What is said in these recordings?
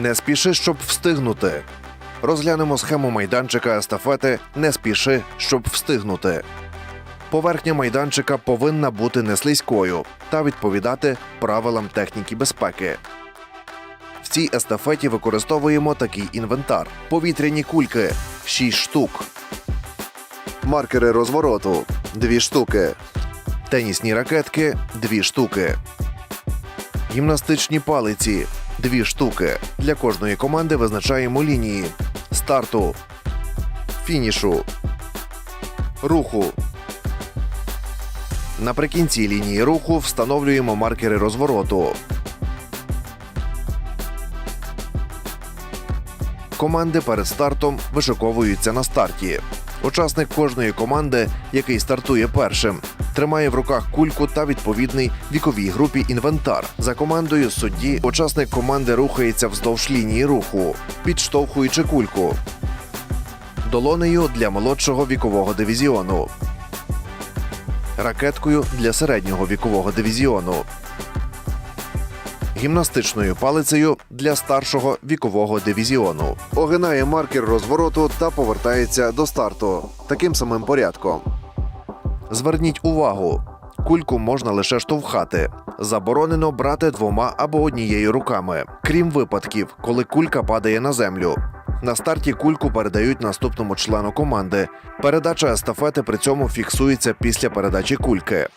Не спіши, щоб встигнути. Розглянемо схему майданчика естафети Не спіши, щоб встигнути. Поверхня майданчика повинна бути неслизькою та відповідати правилам техніки безпеки. В цій естафеті використовуємо такий інвентар: повітряні кульки 6 штук, маркери розвороту 2 штуки, тенісні ракетки 2 штуки, гімнастичні палиці 2 штуки. Для кожної команди визначаємо лінії старту, фінішу, руху. Наприкінці лінії руху встановлюємо маркери розвороту. Команди перед стартом вишиковуються на старті. Учасник кожної команди, який стартує першим, тримає в руках кульку та відповідний віковій групі інвентар. За командою судді учасник команди рухається вздовж лінії руху, підштовхуючи кульку. Долонею для молодшого вікового дивізіону. Ракеткою для середнього вікового дивізіону. Гімнастичною палицею для старшого вікового дивізіону. Огинає маркер розвороту та повертається до старту таким самим порядком. Зверніть увагу: кульку можна лише штовхати. Заборонено брати двома або однією руками, крім випадків, коли кулька падає на землю. На старті кульку передають наступному члену команди. Передача естафети при цьому фіксується після передачі кульки.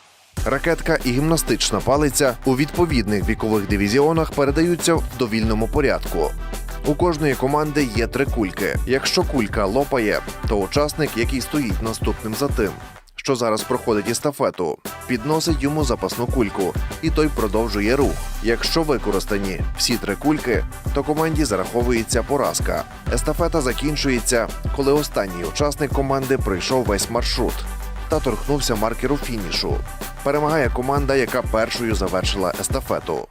Ракетка і гімнастична палиця у відповідних вікових дивізіонах передаються в довільному порядку. У кожної команди є три кульки. Якщо кулька лопає, то учасник, який стоїть наступним за тим, що зараз проходить естафету, підносить йому запасну кульку, і той продовжує рух. Якщо використані всі три кульки, то команді зараховується поразка. Естафета закінчується, коли останній учасник команди пройшов весь маршрут та торкнувся маркеру фінішу. Перемагає команда, яка першою завершила естафету.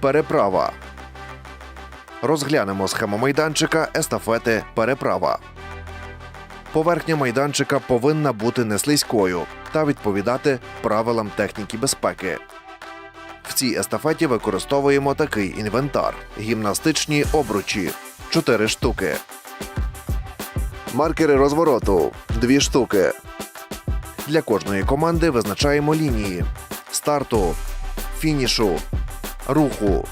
Переправа. Розглянемо схему майданчика естафети переправа. Поверхня майданчика повинна бути неслизькою та відповідати правилам техніки безпеки. В цій естафеті використовуємо такий інвентар: гімнастичні обручі 4 штуки. Маркери розвороту 2 штуки. Для кожної команди визначаємо лінії старту, фінішу, руху.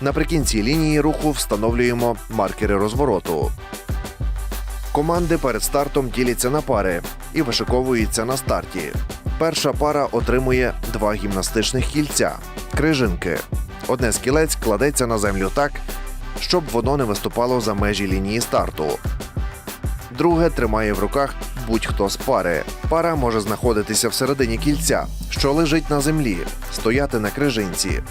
Наприкінці лінії руху встановлюємо маркери розвороту. Команди перед стартом діляться на пари і вишиковуються на старті. Перша пара отримує два гімнастичних кільця крижинки. Одне з кілець кладеться на землю так, щоб воно не виступало за межі лінії старту. Друге тримає в руках будь-хто з пари. Пара може знаходитися всередині кільця, що лежить на землі, стояти на крижинці.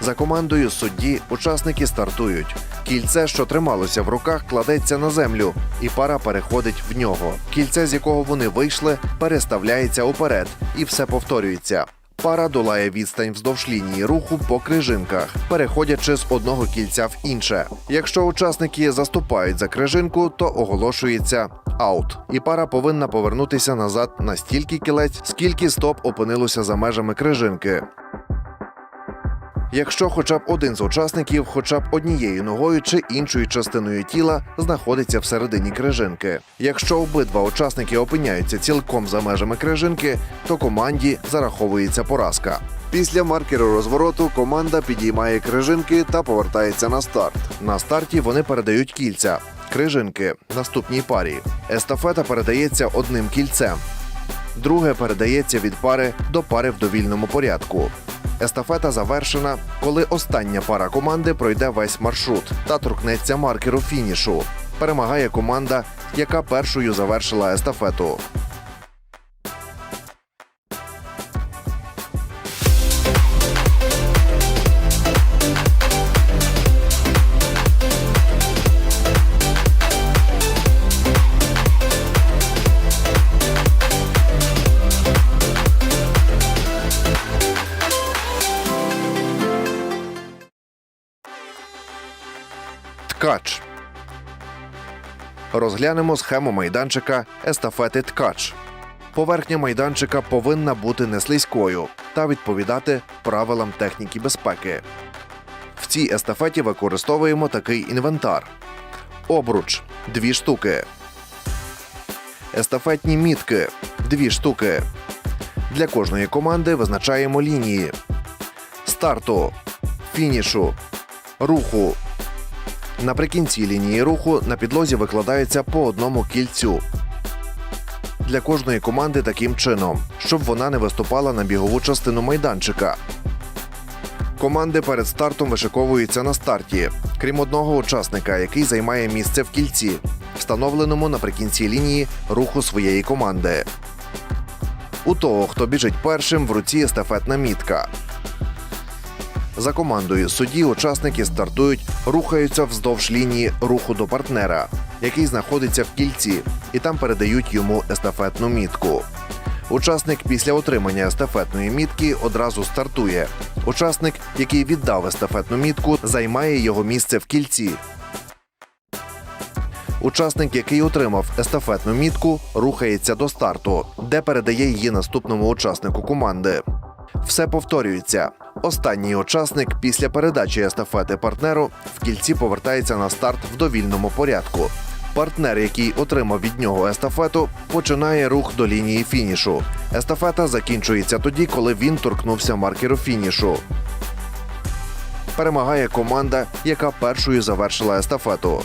За командою судді учасники стартують. Кільце, що трималося в руках, кладеться на землю, і пара переходить в нього. Кільце, з якого вони вийшли, переставляється уперед, і все повторюється. Пара долає відстань вздовж лінії руху по крижинках, переходячи з одного кільця в інше. Якщо учасники заступають за крижинку, то оголошується аут, і пара повинна повернутися назад на стільки кілець, скільки стоп опинилося за межами крижинки. Якщо хоча б один з учасників, хоча б однією ногою чи іншою частиною тіла знаходиться всередині крижинки. Якщо обидва учасники опиняються цілком за межами крижинки, то команді зараховується поразка. Після маркеру розвороту команда підіймає крижинки та повертається на старт. На старті вони передають кільця. Крижинки наступній парі. Естафета передається одним кільцем. Друге передається від пари до пари в довільному порядку. Естафета завершена, коли остання пара команди пройде весь маршрут та торкнеться маркеру фінішу. Перемагає команда, яка першою завершила естафету. Розглянемо схему майданчика естафети ткач. Поверхня майданчика повинна бути неслизькою та відповідати правилам техніки безпеки. В цій естафеті використовуємо такий інвентар: обруч 2 штуки, естафетні мітки 2 штуки. Для кожної команди визначаємо лінії старту, фінішу, руху. Наприкінці лінії руху на підлозі викладається по одному кільцю. Для кожної команди таким чином, щоб вона не виступала на бігову частину майданчика. Команди перед стартом вишиковуються на старті, крім одного учасника, який займає місце в кільці, встановленому наприкінці лінії руху своєї команди. У того, хто біжить першим, в руці естафетна мітка. За командою судді учасники стартують, рухаються вздовж лінії руху до партнера, який знаходиться в кільці, і там передають йому естафетну мітку. Учасник після отримання естафетної мітки одразу стартує. Учасник, який віддав естафетну мітку, займає його місце в кільці. Учасник, який отримав естафетну мітку, рухається до старту, де передає її наступному учаснику команди. Все повторюється. Останній учасник після передачі естафети партнеру в кільці повертається на старт в довільному порядку. Партнер, який отримав від нього естафету, починає рух до лінії фінішу. Естафета закінчується тоді, коли він торкнувся маркеру фінішу. Перемагає команда, яка першою завершила естафету.